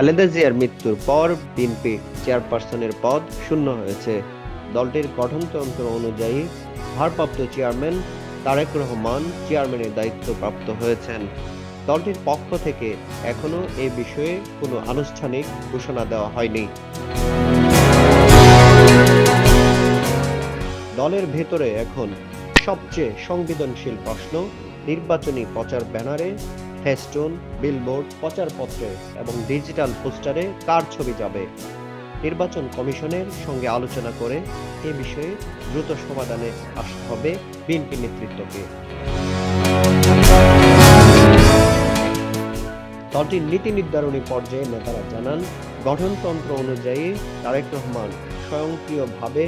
খালেদা জিয়ার মৃত্যুর পর বিএনপি চেয়ারপারসনের পদ শূন্য হয়েছে। দলটির গঠনতন্ত্র অনুযায়ী ভারপ্রাপ্ত চেয়ারম্যান তারেক রহমান চেয়ারম্যানের দায়িত্ব প্রাপ্ত হয়েছেন। দলটির পক্ষ থেকে এখনও এ বিষয়ে কোনো আনুষ্ঠানিক ঘোষণা দেওয়া হয়নি। দলের ভেতরে এখন সবচেয়ে সংবেদনশীল প্রশ্ন, নির্বাচনী প্রচার ব্যানারে ফেস্টুন, বিলবোর্ড, প্রচারপত্রে এবং ডিজিটাল পোস্টারে কার ছবি যাবে? নির্বাচন কমিশনের সঙ্গে আলোচনা করে এ বিষয়ে দ্রুত সমাধানে আসতে হবে বিএনপি নেতৃত্বকে। দলটির নীতি নির্ধারণী পর্যায়ে নেতারা জানান, গঠনতন্ত্র অনুযায়ী তারেক রহমান স্বয়ংক্রিয়ভাবে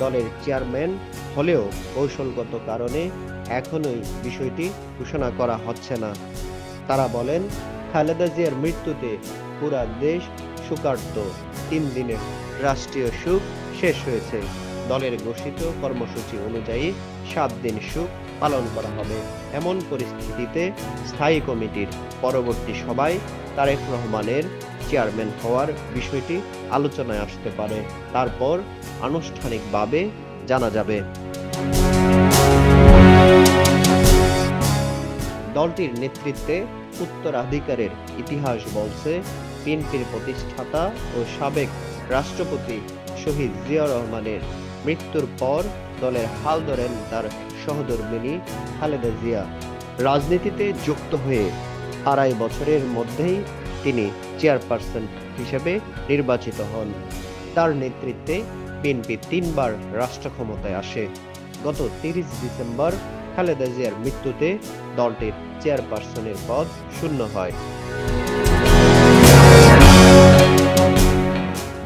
দলের চেয়ারম্যান হলেও কৌশলগত কারণে এখনোই বিষয়টি ঘোষণা করা হচ্ছে না। তারা বলেন, খালেদা জিয়ার মৃত্যুতে পুরা দেশ শোকার্ত। তিন দিনের রাষ্ট্রীয় সুখ শেষ হয়েছে। দলের ঘোষিত কর্মসূচি অনুযায়ী সাত দিন সুখ পালন করা হবে। এমন পরিস্থিতিতে স্থায়ী কমিটির পরবর্তী সভায় তারেক রহমানের চেয়ারম্যান হওয়ার বিষয়টি আলোচনায় আসতে পারে। তারপর আনুষ্ঠানিকভাবে জানা যাবে। দলটির নেতৃত্বে উত্তরাধিকারের ইতিহাস বলছে, বিএনপির প্রতিষ্ঠাতা ও সাবেক রাষ্ট্রপতি শহীদ জিয়া রহমানের মৃত্যুর পর দলের হাল ধরেন তার সহধর্মিনী খালেদা জিয়া। রাজনীতিতে যুক্ত হয়ে আড়াই বছরের মধ্যেই তিনি চেয়ারপারসন হিসেবে নির্বাচিত হন। তার নেতৃত্বে বিএনপি তিনবার রাষ্ট্র ক্ষমতায় আসে। গত তিরিশ ডিসেম্বর খালেদা জিয়ার মৃত্যুতে দলটির চেয়ারপারসনের পদ শূন্য হয়।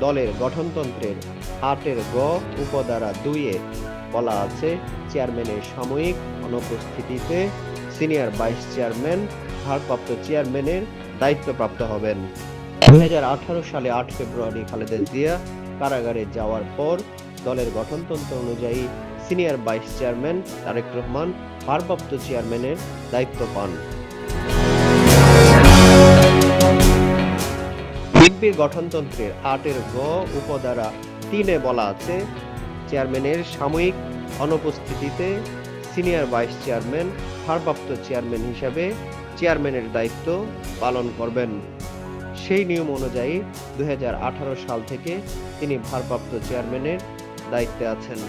দলের গঠনতন্ত্রের আটের গ উপধারা দুইয়ে বলা আছে, চেয়ারম্যানের সাময়িক অনুপস্থিতিতে সিনিয়র ভাইস চেয়ারম্যান, ভারপ্রাপ্ত চেয়ারম্যানের দায়িত্বপ্রাপ্ত হবেন। দু হাজার আঠারো সালে আট ফেব্রুয়ারি খালেদা জিয়া কারাগারে যাওয়ার পর দলের গঠনতন্ত্র অনুযায়ী senior vice chairman Tarique Rahman, ভারপ্রাপ্ত চেয়ারম্যানের দায়িত্ব পান। বিএনপির গঠনতন্ত্রের আটের গ উপধারা তিনে বলা আছে, চেয়ারম্যানের সাময়িক অনুপস্থিতিতে সিনিয়র ভাইস চেয়ারম্যান, ভারপ্রাপ্ত চেয়ারম্যান হিসাবে চেয়ারম্যানের দায়িত্ব পালন করবেন। সেই নিয়ম অনুযায়ী দুই হাজার আঠারো সাল থেকে তিনি ভারপ্রাপ্ত চেয়ারম্যানের দায়িত্বে আছেন।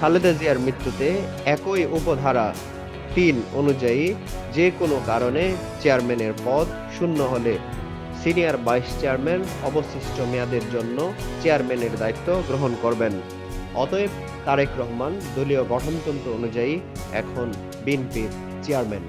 খালেদা জিয়ার মৃত্যুতে একই উপধারা তিন অনুযায়ী যে কোনো কারণে চেয়ারম্যানের পদ শূন্য হলে সিনিয়র ভাইস চেয়ারম্যান অবশিষ্ট মেয়াদের জন্য চেয়ারম্যানের দায়িত্ব গ্রহণ করবেন। অতএব তারেক রহমান দলীয় গঠনতন্ত্র অনুযায়ী এখন বিএনপির চেয়ারম্যান।